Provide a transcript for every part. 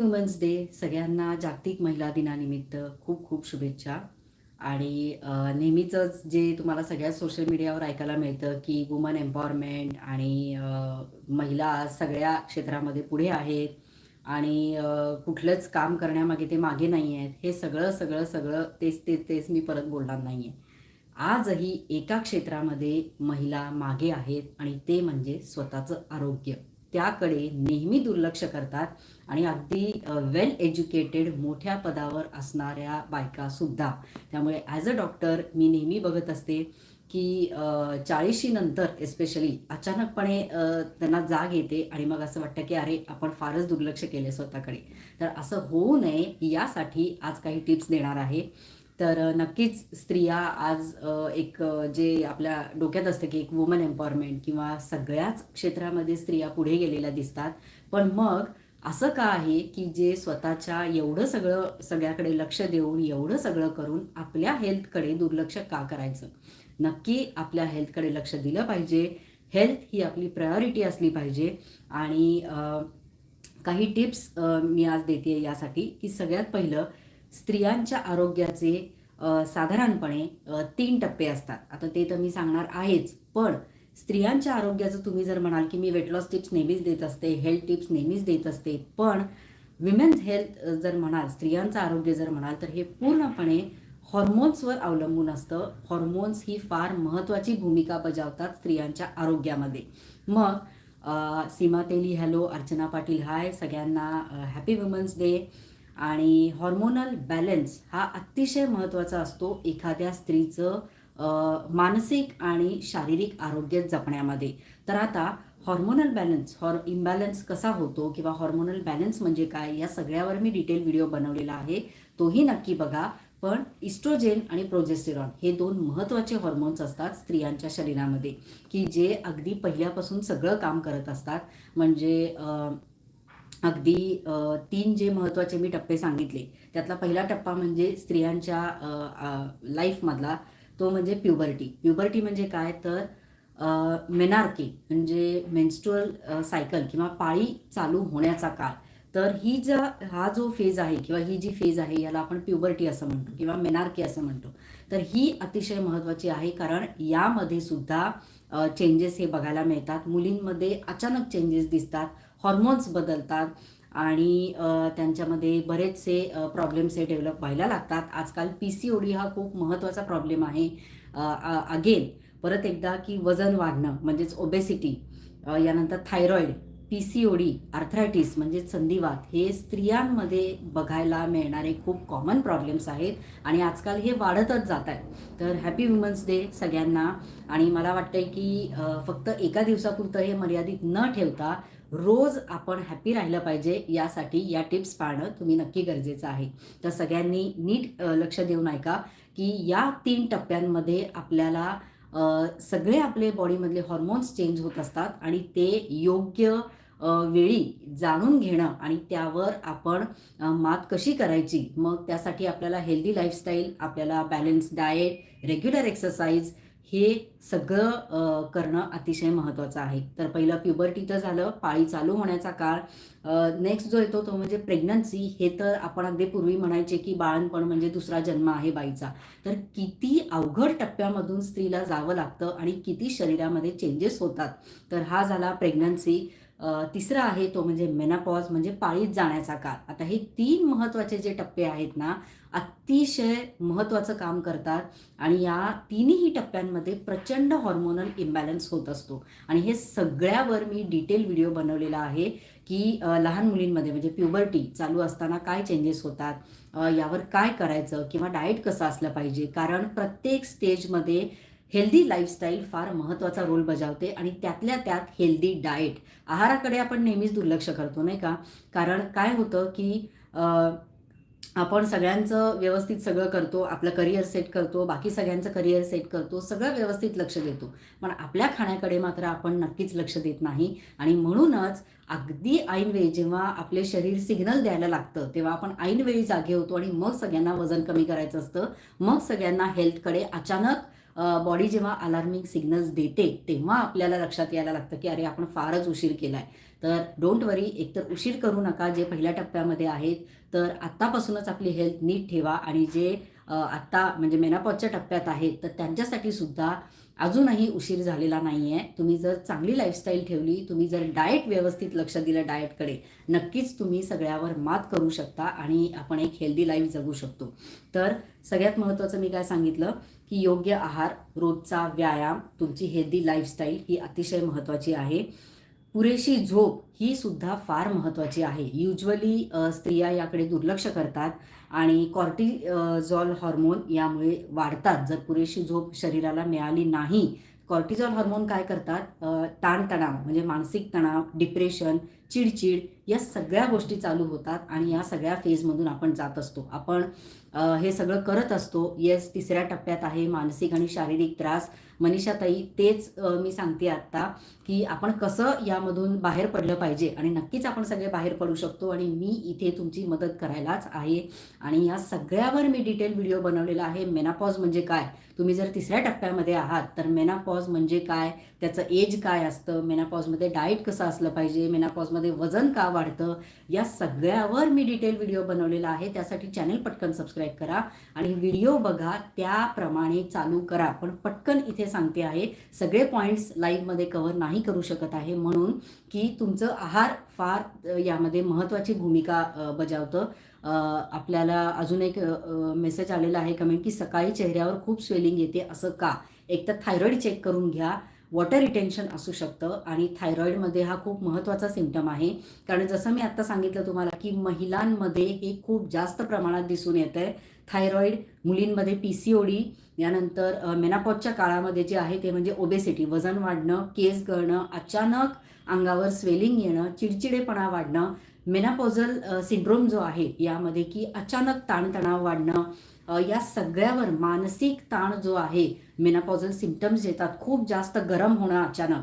Women's day सगळ्यांना जागतिक महिला दिनानिमित्त खूप खूप शुभेच्छा. आणि नेहमीचंच जे तुम्हाला सगळ्या सोशल मीडियावर ऐकायला मिळतं की वुमन एम्पॉवरमेंट आणि महिला सगळ्या क्षेत्रामध्ये पुढे आहेत आणि कुठलंच काम करण्यामागे ते मागे नाही आहेत हे सगळं सगळं सगळं तेच तेच तेच मी परत बोलणार नाही आहे आजही एका क्षेत्रामध्ये महिला मागे आहेत आणि ते म्हणजे स्वतःचं आरोग्य. त्याकडे नेहमी दुर्लक्ष करतात आणि अगदी वेल एज्युकेटेड मोठ्या पदावर असणाऱ्या बायकासुद्धा त्यामुळे ॲज अ डॉक्टर मी नेहमी बघत असते की चाळीशी नंतर एस्पेशली अचानकपणे त्यांना जाग येते आणि मग असं वाटतं की अरे आपण फारच दुर्लक्ष केले स्वतःकडे. तर असं होऊ नये यासाठी आज काही टिप्स देणार आहे. तर नक्कीच स्त्रिया आज एक जे आपल्या डोक्यात असतं की एक वुमन एम्पॉवरमेंट किंवा सगळ्याच क्षेत्रामध्ये स्त्रिया पुढे गेलेल्या दिसतात. पण मग असं का आहे की जे स्वतःच्या एवढं सगळं सगळ्याकडे लक्ष देऊन एवढं सगळं करून आपल्या हेल्थकडे दुर्लक्ष का करायचं? नक्की आपल्या हेल्थकडे लक्ष दिलं पाहिजे. हेल्थ ही आपली प्रायोरिटी असली पाहिजे. आणि काही टिप्स मी आज देते यासाठी की सगळ्यात पहिलं स्त्रियांच्या आरोग्याचे साधारणपणे तीन टप्पे असतात. आता ते तर मी सांगणार आहेच पण स्त्रियांच्या आरोग्याचं तुम्ही जर म्हणाल की मी वेट लॉस टिप्स नेहमीच देत असते हेल्थ टिप्स नेहमीच देत असते पण विमेन्स हेल्थ जर म्हणाल स्त्रियांचं आरोग्य जर म्हणाल तर हे पूर्णपणे हॉर्मोन्सवर अवलंबून असतं. हॉर्मोन्स ही फार महत्त्वाची भूमिका बजावतात स्त्रियांच्या आरोग्यामध्ये. मग सीमा तेली हॅलो अर्चना पाटील हाय सगळ्यांना हॅपी वुमन्स डे आणि हॉर्मोनल बॅलन्स हा अतिशय महत्त्वाचा असतो. एखाद्या स्त्रीचं मानसिक आणि शारीरिक आरोग्य जपण्यामध्ये. तर आता हॉर्मोनल बॅलन्स हॉर इम्बॅलन्स कसा होतो किंवा हॉर्मोनल बॅलन्स म्हणजे काय या सगळ्यावर मी डिटेल व्हिडिओ बनवलेला आहे. तोही नक्की बघा. पण इस्ट्रोजेन आणि प्रोजेस्टेरॉन हे दोन महत्त्वाचे हॉर्मोन्स असतात स्त्रियांच्या शरीरामध्ये की जे अगदी पहिल्यापासून सगळं काम करत असतात. म्हणजे अगदी तीन जे महत्त्वाचे मी टप्पे सांगितले त्यातला पहिला टप्पा म्हणजे स्त्रियांच्या लाईफमधला तो म्हणजे प्युबर्टी. प्युबर्टी म्हणजे काय? तर मेनार्की म्हणजे मेन्स्ट्रुअल सायकल किंवा पाळी चालू होण्याचा काळ. तर ही ज्या हा जो फेज आहे किंवा ही जी फेज आहे याला आपण प्युबर्टी असं म्हणतो किंवा मेनार्की असं म्हणतो. तर ही अतिशय महत्त्वाची आहे कारण यामध्ये सुद्धा चेंजेस हे बघायला मिळतात. मुलींमध्ये अचानक चेंजेस दिसतात. हॉर्मोन्स बदलतात. आणि त्यांच्यामध्ये बरेचसे प्रॉब्लेम्स हे डेव्हलप व्हायला लागतात. आजकाल पी सी ओ डी हा खूप महत्त्वाचा प्रॉब्लेम आहे अगेन परत एकदा की वजन वाढणं म्हणजेच ओबेसिटी यानंतर thyroid P C O D arthritis म्हणजेच संधिवात हे स्त्रियांमध्ये बघायला मिळणारे खूप कॉमन प्रॉब्लेम्स आहेत. आणि आजकाल हे वाढतच जात आहेत तर हॅपी वुमन्स डे सगळ्यांना. आणि मला वाटतंय की फक्त एका दिवसापुरतं हे मर्यादित न ठेवता रोज आपण हॅपी राहिलं पाहिजे यासाठी या टिप्स पाळणं तुम्ही नक्की गरजेचं आहे. तर सगळ्यांनी नीट लक्ष देऊन ऐका की या तीन टप्प्यांमध्ये आपल्याला सगळे आपले बॉडीमधले हॉर्मोन्स चेंज होत असतात आणि ते योग्य वेळी जाणून घेणं आणि त्यावर आपण मात कशी करायची मग त्यासाठी आपल्याला हेल्दी लाईफस्टाईल आपल्याला बॅलन्स डाएट रेग्युलर एक्सरसाइज हे सगळं करणं अतिशय महत्त्वाचं आहे. तर पहिलं प्युबर्टीचं झालं पाळी चालू होण्याचा काळ. नेक्स्ट जो येतो तो म्हणजे प्रेग्नन्सी हे तर आपण अगदी पूर्वी म्हणायचे की बाळणपण म्हणजे दुसरा जन्म आहे बाईचा. तर किती अवघड टप्प्यामधून स्त्रीला जावं लागतं आणि किती शरीरामध्ये चेंजेस होतात. तर हा झाला प्रेग्नन्सी तिसरा आहे तो म्हणजे मेनापॉज म्हणजे पाळीत जाण्याचा काळ. आता हे तीन महत्त्वाचे जे टप्पे आहेत ना अतिशय महत्त्वाचं काम करतात आणि या तिन्ही टप्प्यांमध्ये प्रचंड हॉर्मोनल इम्बॅलन्स होत असतो. आणि हे सगळ्यावर मी डिटेल व्हिडिओ बनवलेला आहे की लहान मुलींमध्ये म्हणजे प्युबर्टी चालू असताना काय चेंजेस होतात यावर काय करायचं किंवा डाएट कसं असलं पाहिजे. कारण प्रत्येक स्टेजमध्ये हेल्दी लाईफस्टाईल फार महत्त्वाचा रोल बजावते आणि त्यातल्या त्यात हेल्दी डाएट आहाराकडे आपण नेहमीच दुर्लक्ष करतो नाही का? कारण काय होतं की आपण सगळ्यांचं व्यवस्थित सगळं करतो आपलं करिअर सेट करतो बाकी सगळ्यांचं करिअर सेट करतो सगळं व्यवस्थित लक्ष देतो. पण आपल्या खाण्याकडे मात्र आपण नक्कीच लक्ष देत नाही आणि म्हणूनच अगदी ऐनवेळी जेव्हा आपले शरीर सिग्नल द्यायला लागतं तेव्हा आपण ऐनवेळी जागे होतो आणि मग सगळ्यांना वजन कमी करायचं असतं. मग सगळ्यांना हेल्थकडे अचानक बॉडी जेव्हा अलार्मिंग सिग्नल्स देते तेव्हा आपल्याला लक्षात यायला लागतं की अरे आपण फारच उशीर केला आहे तर डोंट वरी एकतर उशीर करू नका. जे पहिल्या टप्प्यामध्ये आहेत तर आत्तापासूनच आपली हेल्थ नीट ठेवा. आणि जे आत्ता म्हणजे मेनापॉजच्या टप्प्यात आहेत तर त्यांच्यासाठी सुद्धा अजूनही उशीर झालेला नाही आहे तुम्ही जर चांगली लाईफस्टाईल ठेवली तुम्ही जर डाएट व्यवस्थित लक्ष दिलं डाएटकडे नक्कीच तुम्ही सगळ्यावर मात करू शकता आणि आपण एक हेल्दी लाईफ जगू शकतो. तर सगळ्यात महत्त्वाचं मी काय सांगितलं की योग्य आहार रोजचा व्यायाम तुमची हेल्दी लाईफस्टाईल ही अतिशय महत्त्वाची आहे. पुरेशी झोप ही सुद्धा फार महत्त्वाची आहे. युजली स्त्रिया याकडे दुर्लक्ष करतात आणि कॉर्टिझॉल हॉर्मोन यामुळे वाढतात. जर पुरेशी झोप शरीराला मिळाली नाही कॉर्टिझॉल हॉर्मोन काय करतात? ताणतणाव म्हणजे मानसिक तणाव डिप्रेशन चिडचिड या सगळ्या गोष्टी चालू होतात आणि या सगळ्या फेजमधून आपण जात असतो. आपण हे सगळं करत असतो. येस तिसऱ्या टप्प्यात आहे मानसिक आणि शारीरिक त्रास. मनीषाताई तेच मी सांगते आत्ता की आपण कसं यामधून बाहेर पडलं पाहिजे आणि नक्कीच आपण सगळे बाहेर पडू शकतो आणि मी इथे तुमची मदत करायलाच आहे. आणि या सगळ्यावर मी डिटेल व्हिडिओ बनवलेला आहे. मेनापॉज म्हणजे काय? तुम्ही जर तिसऱ्या टप्प्यामध्ये आहात तर मेनापॉज म्हणजे काय? त्याचं एज काय असतं? मेनापॉजमध्ये डाएट कसं असलं पाहिजे? मेनापॉजमध्ये वजन का वाढतं? या सगळ्यावर मी डिटेल व्हिडिओ बनवलेला आहे. त्यासाठी चॅनल पटकन सबस्क्राईब करा आणि व्हिडिओ बघा. त्याप्रमाणे चालू करा. पण पटकन इथे सांगते आहे सगळे पॉईंट्स लाईव्हमध्ये कव्हर नाही करू शकत आहे. म्हणून की तुमचं आहार फार यामध्ये महत्त्वाची भूमिका बजावतं. आपल्याला अजून एक मेसेज आलेला आहे कमेंट की सकाळी चेहऱ्यावर खूप स्वेलिंग येते असं का? एक तर थायरॉईड चेक करून घ्या. वॉटर रिटेन्शन असू शकतं आणि थायरॉईडमध्ये हा खूप महत्त्वाचा सिमटम आहे. कारण जसं मी आत्ता सांगितलं तुम्हाला की महिलांमध्ये हे खूप जास्त प्रमाणात दिसून येतं आहे थायरॉईड मुलींमध्ये पी सी ओ डी यानंतर मेनापॉटच्या मेनापॉजच्या काळामध्ये जे आहे ते म्हणजे ओबेसिटी वजन वाढणं केस गळणं अचानक अंगावर स्वेलिंग येणं चिडचिडेपणा वाढणं मेनापॉझल सिंड्रोम जो आहे यामध्ये की अचानक ताणतणाव वाढणं या सगळ्यावर मानसिक ताण जो आहे मेनापॉझल सिम्पटम्स येतात खूप जास्त गरम होणं अचानक.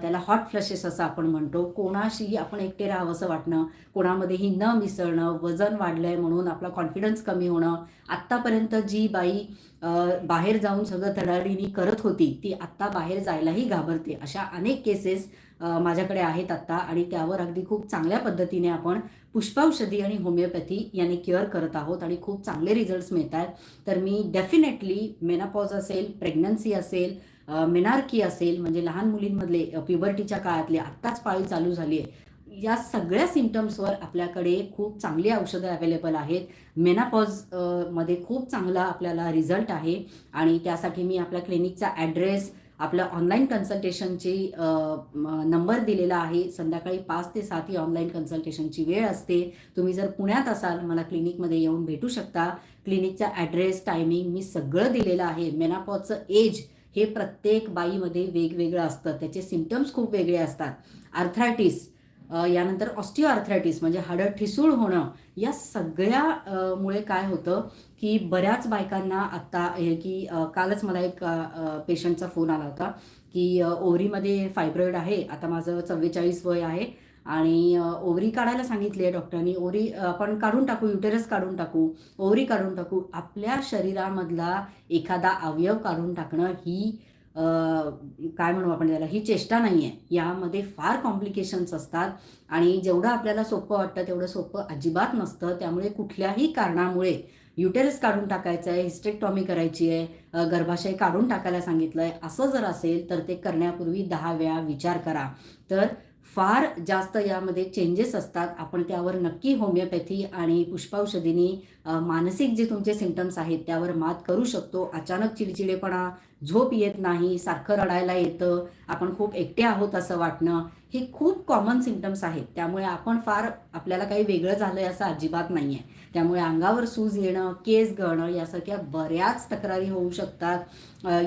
त्याला हॉट फ्लशेस असं आपण म्हणतो. कोणाशीही आपण एकटे राहावंसं वाटणं कोणामध्येही न मिसळणं वजन वाढलंय म्हणून आपला कॉन्फिडन्स कमी होणं आत्तापर्यंत जी बाई बाहेर जाऊन सगळं धडाडीने करत होती ती आत्ता बाहेर जायलाही घाबरते. अशा अनेक केसेस माझ्याकडे आहेत आत्ता आणि त्यावर अगदी खूप चांगल्या पद्धतीने आपण पुष्पौषधी आणि होमिओपॅथी याने केअर करत आहोत आणि खूप चांगले रिझल्ट्स मिळत आहेत तर मी डेफिनेटली मेनापॉज असेल प्रेग्नन्सी असेल मेनार्की असेल म्हणजे लहान मुलींमधले प्युबर्टीच्या काळातले आत्ताच पाळी चालू झाली आहे या सगळ्या सिमटम्सवर आपल्याकडे खूप चांगली औषधं अवेलेबल आहेत. मेनापॉजमध्ये खूप चांगला आपल्याला रिझल्ट आहे. आणि त्यासाठी मी आपल्या क्लिनिकचा ॲड्रेस आपलं ऑनलाईन कन्सल्टेशनची नंबर दिलेला आहे. संध्याकाळी पाच ते सात ही ऑनलाईन कन्सल्टेशनची वेळ असते. तुम्ही जर पुण्यात असाल मला क्लिनिकमध्ये येऊन भेटू शकता. क्लिनिकचा ॲड्रेस टायमिंग मी सगळं दिलेलं आहे. मेनापॉजचं एज हे प्रत्येक बाईमध्ये वेगवेगळं असतं. त्याचे सिमटम्स खूप वेगळे असतात. आर्थरायटिस यानंतर ऑस्टिओआर्थरायटिस म्हणजे हाडं ठिसूळ होणं या सगळ्या मुळे काय होतं की बऱ्याच बायकांना आत्ता हे की कालच मला एक पेशंटचा फोन आला होता की ओवरीमध्ये ओव्हरीमध्ये फायब्रॉईड आहे आता माझं चव्वेचाळीस वय आहे आणि ओवरी काढायला सांगितली आहे डॉक्टरांनी ओवरी आपण काढून टाकू युटेरस काढून टाकू ओव्हरी काढून टाकू आपल्या शरीरामधला एखादा अवयव काढून टाकणं ही काय म्हणू आपण त्याला ही चेष्टा नाही आहे यामध्ये फार कॉम्प्लिकेशन्स असतात आणि जेवढं आपल्याला सोपं वाटतं तेवढं सोपं अजिबात नसतं. त्यामुळे कुठल्याही कारणामुळे युटेरस काढून टाकायचं आहे हिस्टेक्टॉमी करायची आहे गर्भाशय काढून टाकायला सांगितलं आहे असं जर असेल तर ते करण्यापूर्वी दहा वेळा विचार करा. तर फार जास्त यामध्ये चेंजेस असतात. आपण त्यावर नक्की होमिओपॅथी आणि पुष्पौषधीनी मानसिक जे तुमचे सिमटम्स आहेत त्यावर मात करू शकतो. अचानक चिडचिडेपणा झोप येत नाही सारखं रडायला येतं. आपण खूप एकटे आहोत असं वाटणं हे खूप कॉमन सिमटम्स आहेत. त्यामुळे आपण फार आपल्याला काही वेगळं झालं आहे असं अजिबात नाही आहे त्यामुळे अंगावर सूज येणं केस गळणं यासारख्या बऱ्याच तक्रारी होऊ शकतात.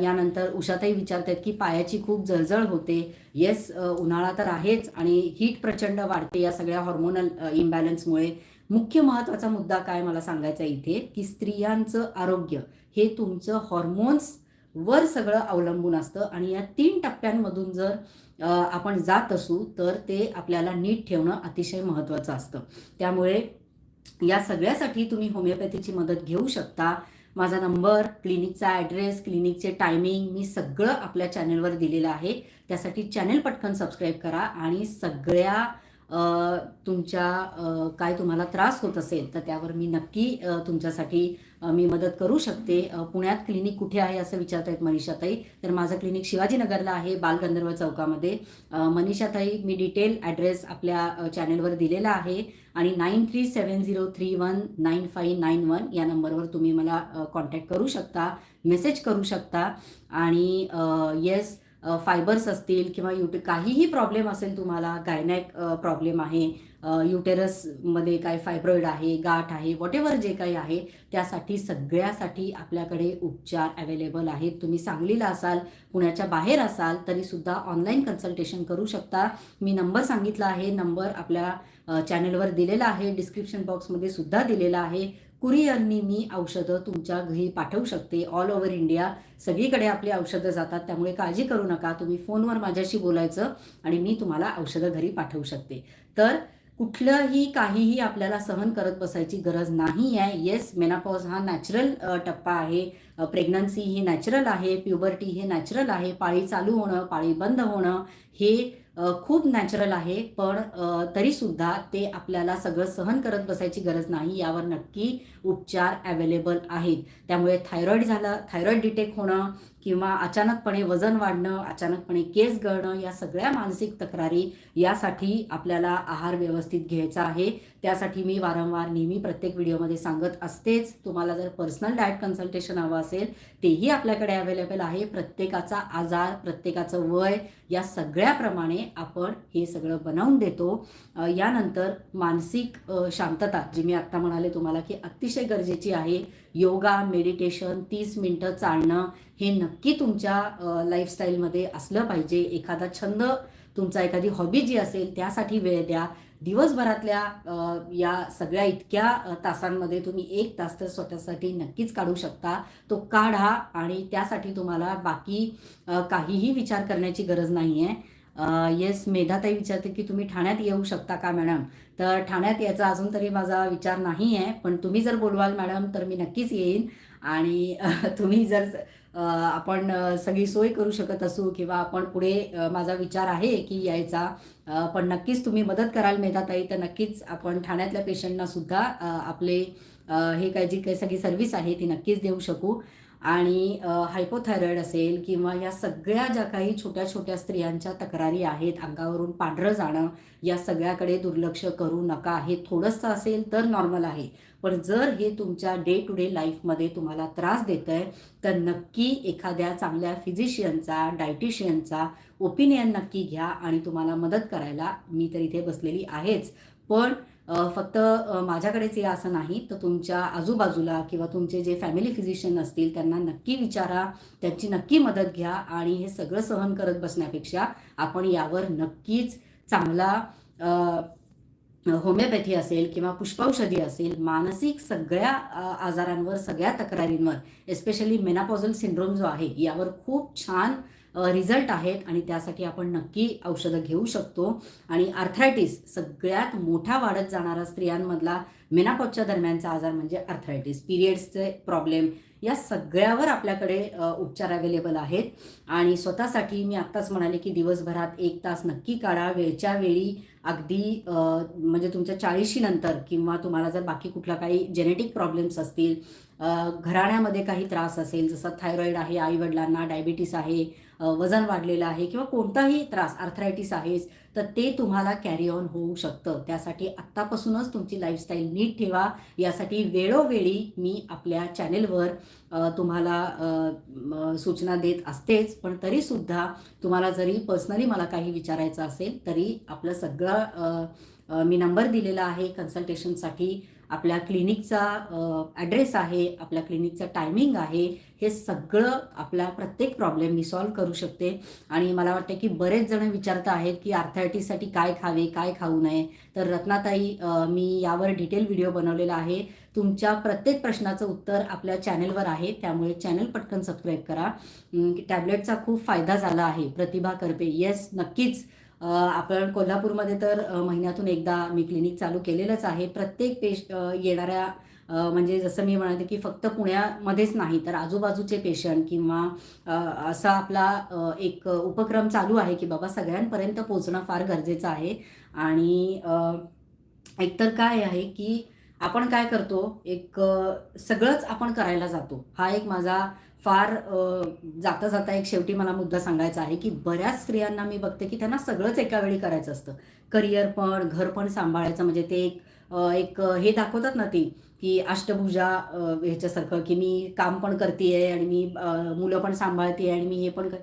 यानंतर उषाताई विचारतात की पायाची खूप जळजळ होते. येस उन्हाळा तर आहेच आणि हीट प्रचंड वाढते या सगळ्या हॉर्मोनल इम्बॅलन्समुळे मुख्य महत्त्वाचा मुद्दा काय मला सांगायचा इथे? की स्त्रियांचं आरोग्य हे तुमचं हॉर्मोन्स वर सगळं अवलंबून असतं आणि या तीन टप्प्यांमधून जर आपण जात असू तर ते आपल्याला नीट ठेवणं अतिशय महत्त्वाचं असतं. त्यामुळे या सगळ्यासाठी तुम्ही होमिओपॅथीची मदत घेऊ शकता. माझा नंबर क्लिनिकचा ॲड्रेस क्लिनिकचे टायमिंग मी सगळं आपल्या चॅनलवर दिलेलं आहे. त्यासाठी चॅनल पटकन सबस्क्राईब करा आणि सगळ्या तुमच्या काय तुम्हाला त्रास होत असेल तर त्यावर मी नक्की तुमच्यासाठी मी मदत करू शकते. पुण्यात क्लिनिक कुठे आहे असं विचारतायत मनीषाताई. तर माझं क्लिनिक शिवाजीनगरला आहे बालगंधर्व चौकामध्ये. मनीषाताई मी डिटेल ॲड्रेस आपल्या चॅनेलवर दिलेला आहे आणि nine three seven zero three one nine five nine one या नंबरवर तुम्ही मला कॉन्टॅक्ट करू शकता मेसेज करू शकता आणि येस फायबर्स असतील किंवा युटे काहीही प्रॉब्लेम असेल तुम्हाला गायनॅक प्रॉब्लेम आहे युटेरसमध्ये काय फायब्रॉईड आहे गाठ आहे वॉटेवर जे काही आहे त्यासाठी सगळ्यासाठी आपल्याकडे उपचार अवेलेबल आहेत. तुम्ही सांगलीला असाल पुण्याच्या बाहेर असाल तरीसुद्धा ऑनलाईन कन्सल्टेशन करू शकता. मी नंबर सांगितला आहे नंबर आपल्या चॅनलवर दिलेला आहे डिस्क्रिप्शन बॉक्समध्ये सुद्धा दिलेला आहे. कुरिअरनी मी औषधं तुमच्या घरी पाठवू शकते. ऑल ओव्हर इंडिया सगळीकडे आपली औषधं जातात. त्यामुळे काळजी करू नका. तुम्ही फोनवर माझ्याशी बोलायचं आणि मी तुम्हाला औषधं घरी पाठवू शकते. तर कुठलंही काहीही आपल्याला सहन करत बसायची गरज नाही आहे. येस मेनापॉज हा नॅचरल टप्पा आहे. प्रेग्नन्सी ही नॅचरल आहे. प्युबर्टी हे नॅचरल आहे. पाळी चालू होणं पाळी बंद होणं हे खूप नॅचरल आहे पण तरीसुद्धा ते आपल्याला सगळं सहन करत बसायची गरज नाही यावर नक्की उपचार ॲवेलेबल आहेत. त्यामुळे थायरॉईड झालं थायरॉईड डिटेक्ट होणं किंवा अचानकपणे वजन वाढणं अचानकपणे केस गळणं या सगळ्या मानसिक तक्रारी यासाठी आपल्याला आहार व्यवस्थित घ्यायचा आहे. त्यासाठी मी वारंवार नेहमी प्रत्येक व्हिडिओमध्ये सांगत असतेच. तुम्हाला जर पर्सनल डाएट कन्सल्टेशन हवं असेल तेही आपल्याकडे अवेलेबल आहे. प्रत्येकाचा आजार प्रत्येकाचं वय या सगळ्याप्रमाणे आपण हे सगळं बनवून देतो. यानंतर मानसिक शांतता जी मी आत्ता म्हणाले तुम्हाला की अतिशय गरजेची आहे. योगा मेडिटेशन तीस मिनटं चालणं हे नक्की तुमच्या लाईफस्टाईलमध्ये असलं पाहिजे. एखादा छंद तुमचा एखादी हॉबी जी असेल त्यासाठी वेळ द्या. दिवसभरातल्या या सगळ्या इतक्या तासांमध्ये तुम्ही एक तास तर स्वतःसाठी नक्कीच काढू शकता. तो काढा आणि त्यासाठी तुम्हाला बाकी काहीही विचार करण्याची गरज नाही आहे येस मेधाताई विचारते की तुम्ही ठाण्यात येऊ शकता का मॅडम? तर ठाण्यात यायचा अजून तरी माझा विचार नाही आहे पण तुम्ही जर बोलवाल मॅडम तर मी नक्कीच येईन. आणि तुम्ही जर आपण सगळी सोय करू शकत असू किंवा आपण पुढे माझा विचार आहे की यायचा पण नक्कीच तुम्ही मदत कराल मेधाताई तर नक्कीच आपण ठाण्यातल्या पेशंटना सुद्धा आपले हे काय जी काही सगळी सर्व्हिस आहे ती नक्कीच देऊ शकू. आणि हायपोथायरॉईड असेल किंवा या सगळ्या ज्या काही छोट्या छोट्या स्त्रियांच्या तक्रारी आहेत अंगावरून पांढरं जाणं या सगळ्याकडे दुर्लक्ष करू नका हे थोडंसं असेल तर नॉर्मल आहे. पण जर हे तुमच्या डे टू डे लाईफमध्ये तुम्हाला त्रास देत आहे तर नक्की एखाद्या चांगल्या फिजिशियनचा डायटिशियनचा ओपिनियन नक्की घ्या आणि तुम्हाला मदत करायला मी तर इथे बसलेली आहेच. पण फक्त माझ्याकडेच या असं नाही. तर तुमच्या आजूबाजूला किंवा तुमचे जे फॅमिली फिजिशियन असतील त्यांना नक्की विचारा. त्यांची नक्की मदत घ्या आणि हे सगळं सहन करत बसण्यापेक्षा आपण यावर नक्कीच चांगला होमिओपॅथी असेल किंवा पुष्पौषधी असेल मानसिक सगळ्या आजारांवर सगळ्या तक्रारींवर एस्पेशली मेनापॉझल सिंड्रोम जो आहे यावर खूप छान रिझल्ट आहेत आणि त्यासाठी आपण नक्की औषधं घेऊ शकतो. आणि आर्थरायटिस सगळ्यात मोठा वाढत जाणारा स्त्रियांमधला मेनापॉजच्या दरम्यानचा आजार म्हणजे आर्थरायटिस पिरियड्सचे प्रॉब्लेम या सगळ्यावर आपल्याकडे उपचार अवेलेबल आहेत. आणि स्वतःसाठी मी आत्ताच म्हणाले की दिवसभरात एक तास नक्की काढा. वेळच्या वेळी अगदी म्हणजे तुमच्या चाळीशी नंतर किंवा तुम्हाला जर बाकी कुठला काही जेनेटिक प्रॉब्लेम्स असतील घराण्यामध्ये काही त्रास असेल जसं थायरॉईड आहे आईवडिलांना डायबिटीस आहे वजन वाढलेलं आहे किंवा कोणताही त्रास आर्थरायटिस आहेच तर ते तुम्हाला कॅरी ऑन होऊ शकतं. त्यासाठी आत्तापासूनच तुमची लाईफस्टाईल नीट ठेवा. यासाठी वेळोवेळी मी आपल्या चॅनेलवर तुम्हाला सूचना देत असतेच पण तरीसुद्धा तुम्हाला जरी पर्सनली मला काही विचारायचं असेल तरी आपलं सगळं मी नंबर दिलेला आहे. कन्सल्टेशनसाठी आपल्या क्लिनिकचा ॲड्रेस आहे आपल्या क्लिनिकचं टायमिंग आहे हे सगळं आपला प्रत्येक प्रॉब्लेम मी सॉल्व्ह करू शकते. आणि मला वाटतं की बरेच जण विचारत आहेत की आर्थायटीसाठी काय खावे काय खाऊ नये. तर रत्नाताई मी यावर डिटेल व्हिडिओ बनवलेला आहे. तुमच्या प्रत्येक प्रश्नाचं उत्तर आपल्या चॅनेलवर आहे. त्यामुळे चॅनल पटकन सबस्क्राईब करा. टॅबलेटचा खूप फायदा झाला आहे. प्रतिभा करपे येस नक्कीच. आपण कोल्हापूरमध्ये तर महिन्यातून एकदा मी क्लिनिक चालू केलेलंच आहे. प्रत्येक पेश येणाऱ्या म्हणजे जसं मी म्हणाले की फक्त पुण्यामध्येच नाही तर आजूबाजूचे पेशंट किंवा असा आपला एक उपक्रम चालू आहे की बाबा सगळ्यांपर्यंत पोचणं फार गरजेचं आहे. आणि एकतर काय आहे की आपण काय करतो एक सगळंच आपण करायला जातो. हा एक माझा फार जाता जाता एक शेवटी मला मुद्दा सांगायचा आहे की बऱ्याच स्त्रियांना मी बघते की त्यांना सगळंच एका वेळी करायचं असतं. करिअर पण घर पण सांभाळायचं म्हणजे ते एक एक हे दाखवतात ना ती की अष्टभुजा ह्याच्यासारखं की मी काम पण करते आणि मी मुलं पण सांभाळते आणि मी हे पण कर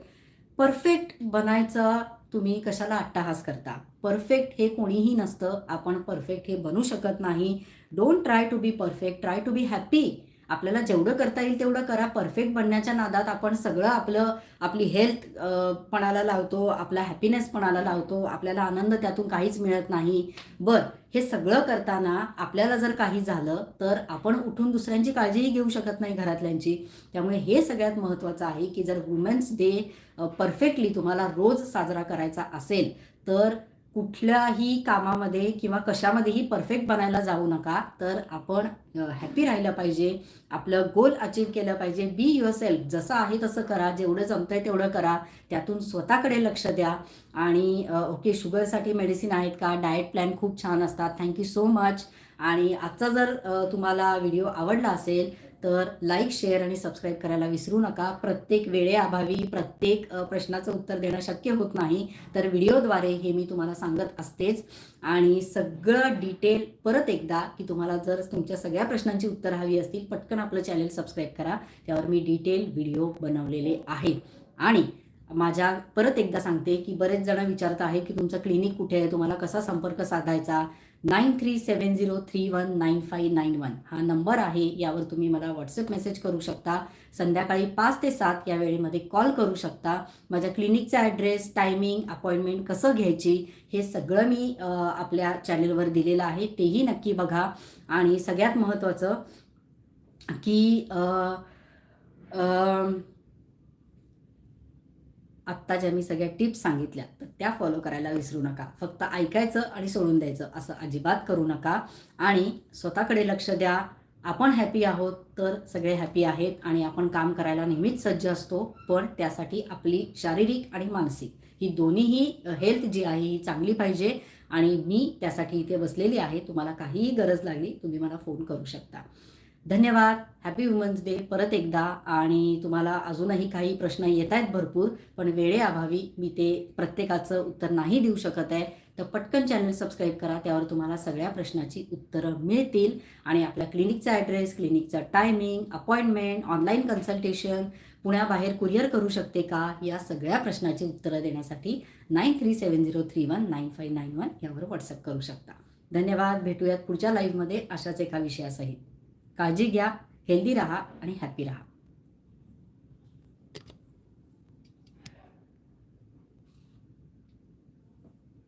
परफेक्ट बनायचा तुम्ही कशाला अट्टाहास करता? परफेक्ट हे कोणीही नसतं आपण परफेक्ट हे बनू शकत नाही. Don't try to be perfect try to be happy आपल्याला जेवढं करता येईल तेवढं करा. परफेक्ट बनण्याच्या नादात आपण सगळं आपलं आपली हेल्थ पणाला लावतो आपला हॅपीनेस पणाला लावतो आपल्याला आनंद त्यातून काहीच मिळत नाही. बरं हे सगळं करताना आपल्याला जर काही झालं तर आपण उठून दुसऱ्यांची काळजीही घेऊ शकत नाही घरातल्यांची. त्यामुळे हे सगळ्यात महत्त्वाचं आहे की जर वुमेन्स डे परफेक्टली तुम्हाला रोज साजरा करायचा असेल तर कुठल्याही कामामध्ये किंवा कशामध्येही परफेक्ट बनायला जाऊ नका. तर आपण हॅपी राहिलं पाहिजे. आपलं गोल अचीव केलं पाहिजे. बी युअर सेल्फ जसं आहे तसं करा. जेवढं जमतंय तेवढं करा. त्यातून स्वतःकडे लक्ष द्या. आणि ओके शुगरसाठी मेडिसिन आहेत का? डाएट प्लॅन खूप छान असतात. थँक्यू सो मच आणि आजचा जर तुम्हाला व्हिडिओ आवडला असेल तर लाईक शेअर आणि सबस्क्राईब करायला विसरू नका. प्रत्येक वेळेअभावी प्रत्येक प्रश्नाचं उत्तर देणं शक्य होत नाही. तर व्हिडिओद्वारे हे मी तुम्हाला सांगत असतेच. आणि सगळं डिटेल परत एकदा की तुम्हाला जर तुमच्या सगळ्या प्रश्नांची उत्तर हवी असतील पटकन आपलं चॅनल सबस्क्राईब करा. त्यावर मी डिटेल व्हिडिओ बनवलेले आहेत. आणि माझ्या परत एकदा सांगते की बरेच जण विचारत आहे की तुमचं क्लिनिक कुठे आहे? तुम्हाला कसा संपर्क साधायचा? Nine three seven zero three one nine five nine one. हा नंबर आहे यावर तुम्ही मला व्हॉट्सअप मेसेज करू शकता. संध्याकाळी पाच ते सात या वेळेमध्ये कॉल करू शकता. माझ्या क्लिनिकचा ॲड्रेस टायमिंग अपॉइंटमेंट कसं घ्यायची हे सगळं मी आपल्या चॅनलवर दिलेलं आहे. तेही नक्की बघा. आणि सगळ्यात महत्त्वाचं की आ, आ, आत्ता ज्या मी सगळ्या टिप्स सांगितल्या. तर त्या फॉलो करायला विसरू नका. फक्त ऐकायचं आणि सोडून द्यायचं. असं अजिबात करू नका. आणि स्वतःकडे लक्ष द्या. आपण हॅपी आहोत तर सगळे हॅपी आहेत आणि आपण काम करायला नेहमीच सज्ज असतो. पण त्यासाठी आपली शारीरिक आणि मानसिक ही दोन्हीही हेल्थ जी आहे ही चांगली पाहिजे. आणि मी त्यासाठी इथे बसलेली आहे. तुम्हाला काहीही गरज लागली तुम्ही मला फोन करू शकता. धन्यवाद. हॅपी वुमन्स डे परत एकदा. आणि तुम्हाला अजूनही काही प्रश्न येत आहेत भरपूर पण वेळेअभावी मी ते प्रत्येकाचं उत्तर नाही देऊ शकत आहे. तर पटकन चॅनल सबस्क्राईब करा त्यावर तुम्हाला सगळ्या प्रश्नाची उत्तरं मिळतील. आणि आपल्या क्लिनिकचा ॲड्रेस क्लिनिकचा टायमिंग अपॉइंटमेंट ऑनलाईन कन्सल्टेशन पुण्याबाहेर कुरिअर करू शकते का? या सगळ्या प्रश्नाची उत्तरं देण्यासाठी nine three seven zero three one nine five nine one यावर व्हॉट्सअप करू शकता. धन्यवाद. भेटूयात पुढच्या लाईव्हमध्ये अशाच एका विषयासहित. काळजी घ्या हेल्दी राहा आणि हॅपी राहा.